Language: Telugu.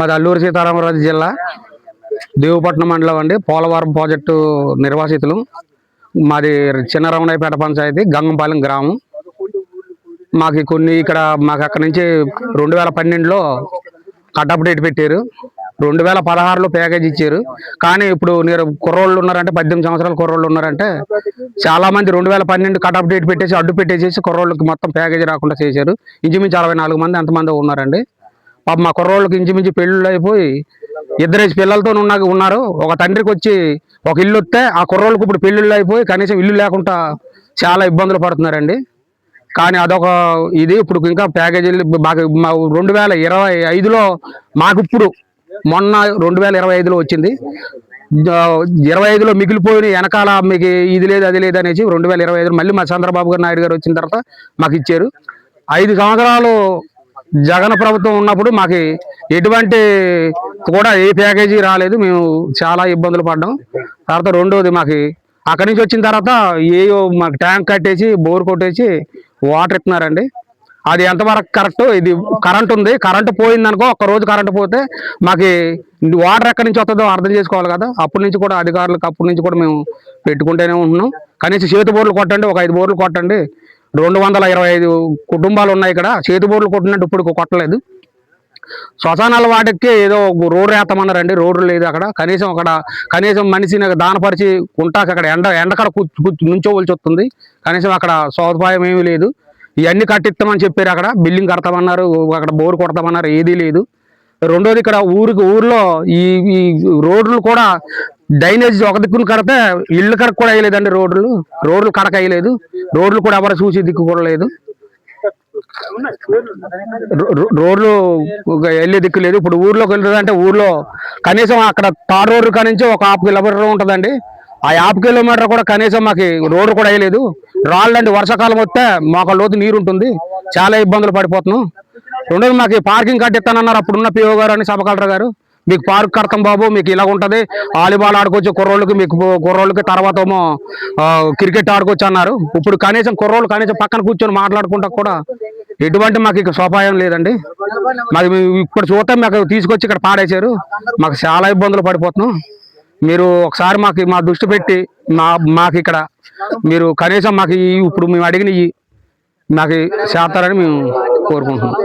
మాది అల్లూరు సీతారామరాజు జిల్లా దేవపట్నం మండలం అండి. పోలవరం ప్రాజెక్టు నిర్వాసితులు. మాది చిన్న రమణయ్యపేట పంచాయతీ గంగంపాలెం గ్రామం. మాకు కొన్ని ఇక్కడ మాకు అక్కడ నుంచి రెండు వేల పన్నెండులో కట్ డేట్ పెట్టారు. రెండు వేల పదహారులో ప్యాకేజ్ ఇచ్చారు. కానీ ఇప్పుడు మీరు కుర్రోళ్ళు ఉన్నారంటే పద్దెనిమిది సంవత్సరాల కుర్రోళ్ళు ఉన్నారంటే చాలామంది రెండు వేల పన్నెండు కట్ డేట్ పెట్టేసి అడ్డు పెట్టేసేసి కుర్రోళ్ళకి మొత్తం ప్యాకేజ్ రాకుండా చేశారు. ఇంచుమించు అరవై నాలుగు మంది ఎంతమంది ఉన్నారండి. పాప మా కుర్రోళ్ళకి ఇంచుమించు పెళ్ళిళ్ళు అయిపోయి ఇద్దరేసి పిల్లలతో ఉన్న ఉన్నారు. ఒక తండ్రికి వచ్చి ఒక ఇల్లు వస్తే ఆ కుర్రోళ్ళకి ఇప్పుడు పెళ్ళిళ్ళు అయిపోయి కనీసం ఇల్లు లేకుండా చాలా ఇబ్బందులు పడుతున్నారండి. కానీ అదొక ఇది ఇప్పుడు ఇంకా ప్యాకేజీలు మాకు రెండు వేల ఇరవై ఐదులో మాకు ఇప్పుడు మొన్న రెండు వేల ఇరవై ఐదులో వచ్చింది. ఇరవై ఐదులో మిగిలిపోయిన వెనకాల మీకు ఇది లేదు అది లేదు అనేసి రెండు వేల ఇరవై ఐదులో మళ్ళీ మా చంద్రబాబు గారు నాయుడు గారు వచ్చిన తర్వాత మాకు ఇచ్చారు. ఐదు సంవత్సరాలు జగన్ ప్రభుత్వం ఉన్నప్పుడు మాకు ఎటువంటి కూడా ఏ ప్యాకేజీ రాలేదు. మేము చాలా ఇబ్బందులు పడ్డాం. తర్వాత రెండోది మాకు అక్కడి నుంచి వచ్చిన తర్వాత ఏ మాకు ట్యాంక్ కట్టేసి బోర్ కొట్టేసి వాటర్ ఇస్తున్నారండి. అది ఎంతవరకు కరెక్ట్ ఇది కరెంట్ ఉంది. కరెంట్ పోయిందనుకో ఒక్క రోజు కరెంట్ పోతే మాకు వాటర్ ఎక్కడి నుంచి వస్తుందో అర్థం చేసుకోవాలి కదా. అప్పటి నుంచి కూడా అధికారులకు అప్పటి నుంచి కూడా మేము పెట్టుకుంటూనే ఉంటున్నాం. కనీసం చేతి బోర్లు కొట్టండి ఒక ఐదు బోర్లు కొట్టండి. రెండు వందల ఇరవై ఐదు కుటుంబాలు ఉన్నాయి ఇక్కడ. చేతి బోర్లు కొట్టినట్టు ఇప్పుడు కొట్టలేదు. శ్మశానాల వాటికి ఏదో రోడ్డు వేస్తామన్నారండి రోడ్డు లేదు అక్కడ. కనీసం అక్కడ కనీసం మనిషిని దానపరిచి ఉంటాక అక్కడ ఎండ ఎండకడ నుంచోవలసి వస్తుంది కనీసం అక్కడ సదుపాయం ఏమీ లేదు. ఇవన్నీ కట్టిస్తామని చెప్పారు అక్కడ. బిల్డింగ్ కడతామన్నారు అక్కడ బోర్ కొడతామన్నారు ఏదీ లేదు. రెండోది ఇక్కడ ఊరికి ఊర్లో ఈ ఈ రోడ్లు కూడా డ్రైనేజ్ ఒక దిక్కును కడితే ఇళ్ళు కడక కూడా వేయలేదండి రోడ్లు. రోడ్లు కడక వేయలేదు రోడ్లు కూడా ఎవరు చూసి దిక్కు కూడా లేదు. రో- రో- రోడ్లు వెళ్ళే దిక్కు లేదు. ఇప్పుడు ఊర్లోకి వెళ్తుందంటే ఊర్లో కనీసం అక్కడ తార్ రోడ్డు కానించి ఒక హాఫ్ కిలోమీటర్ ఉంటుందండి. ఆ యాభై కిలోమీటర్ కూడా కనీసం మాకు రోడ్డు కూడా వేయలేదు రాళ్ళండి వర్షాకాలం వస్తే మాకు లోతు నీరు ఉంటుంది చాలా ఇబ్బందులు పడిపోతున్నాం. రెండోది మాకు పార్కింగ్ కట్టిస్తానన్నారు అప్పుడున్న పిఓ గారు అని సభ కలెక్టర్ గారు. మీకు పార్క్ కడతాం బాబు మీకు ఇలా ఉంటుంది. వాలీబాల్ ఆడుకోవచ్చు కుర్రోళ్ళకి మీకు కుర్రోళ్ళకి తర్వాత ఏమో క్రికెట్ ఆడుకోవచ్చు అన్నారు. ఇప్పుడు కనీసం కుర్రోళ్ళు కనీసం పక్కన కూర్చొని మాట్లాడుకుంటా కూడా ఎటువంటి మాకు ఇక్కడ సోపాయం లేదండి. మాకు మేము ఇప్పుడు చూస్తే మాకు తీసుకొచ్చి ఇక్కడ పాడేశారు. మాకు చాలా ఇబ్బందులు పడిపోతున్నాం. మీరు ఒకసారి మాకు మా దృష్టి పెట్టి మా మాకు ఇక్కడ మీరు కనీసం మాకు ఇప్పుడు మేము అడిగినవి మాకు చేస్తారని మేము కోరుకుంటున్నాం.